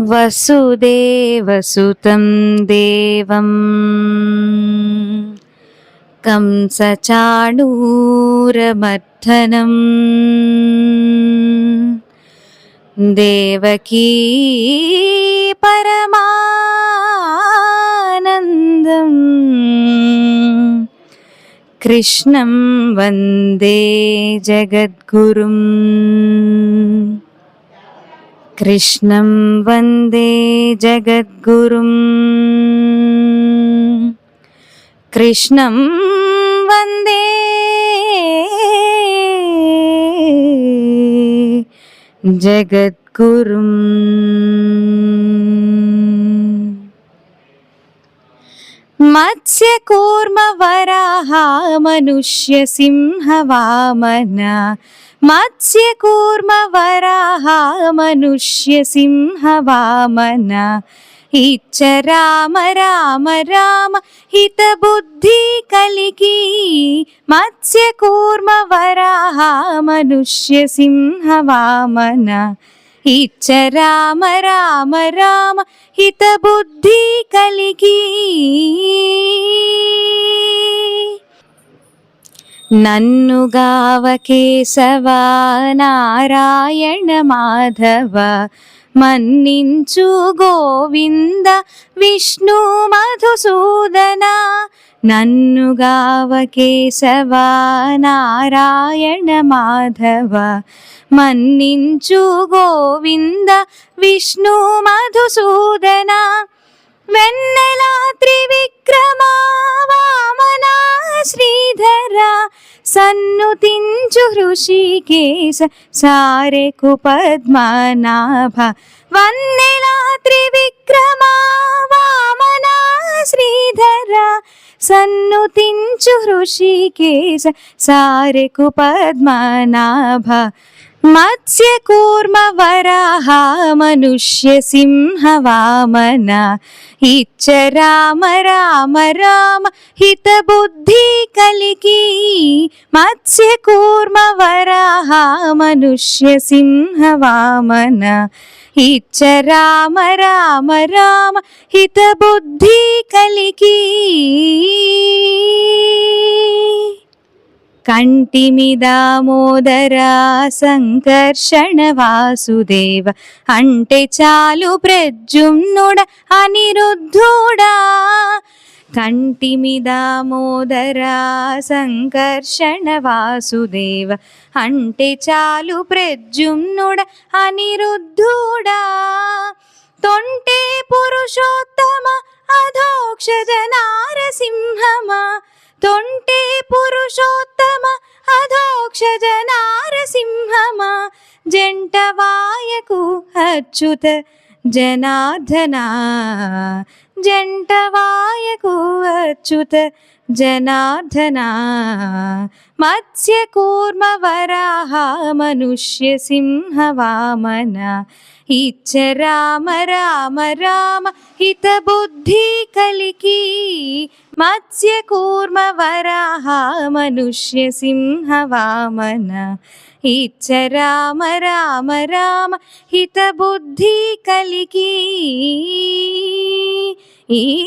वसुदेवसुतं देवम्। कंसचाणूरमर्दनम्। देवकी परमानन्दम्। कृष्णं वन्दे जगद्गुरुम् कृष्णं वन्दे जगद्गुरुम् कृष्णं वन्दे जगद्गुरुम् మత్స్యకూర్మవరాహ మనుష్య సింహ వామన మత్స్యకూర్మవరాహ మనుష్య సింహ వామన ఇచ్చ రామ రామ రామ హితబుద్ధి కలిగి. మత్స్యకూర్మ వరాహ మనుష్య సింహ వామన ఇచ్చ రామ రామ రామ హితబుద్ధి కలిగి. నన్ను గావ కేశవ నారాయణ మాధవ మన్నించు గోవింద విష్ణు మధుసూదన. నన్ను గావ కేశవ నారాయణ మాధవ మన్నించు గోవింద విష్ణు మధుసూదన. వెన్నెలా త్రివిక్రమా సన్నుతించు హృషికేశ సారెకు పద్మనాభ. వన్నెలా త్రివిక్రమా వామన శ్రీధర. సన్నుతించు హృషికేశ సారెకు పద్మనాభ. మత్స్యకూర్మ వరాహ మనుష్య సింహ వామన ఇచ్చ రామ రామ రామ హిత బుద్ధి కలిగి మత్స్యకూర్మ వరాహ కంటిమిదామోదర సంకర్షణ వాసుదేవ అంటే చాలు ప్రజుమ్నుడ అనిరుద్ధుడా. కంటిమిదామోదర సంకర్షణ వాసుదేవ అంటే చాలు ప్రజుమ్నుడ అనిరుద్ధుడా. తొంటే పురుషోత్తమ అధోక్షజ నారసింహమా తొంటే పురుషోత్తమ అధోక్షజ నారసింహమా జంట అచ్యుత జనార్దన. జంటవాయకు అచ్యుత జనార్దన. మత్స్య వరాహ మనుష్య సింహ వామన. ఇచ్చ రామ రామ రామ హిత బుద్ధి కలికి. మత్స్య వరాహ మనుష్య సింహ వామన. ఇచ్చ రామ రామ రామ హిత బుద్ధి కలికి. 一。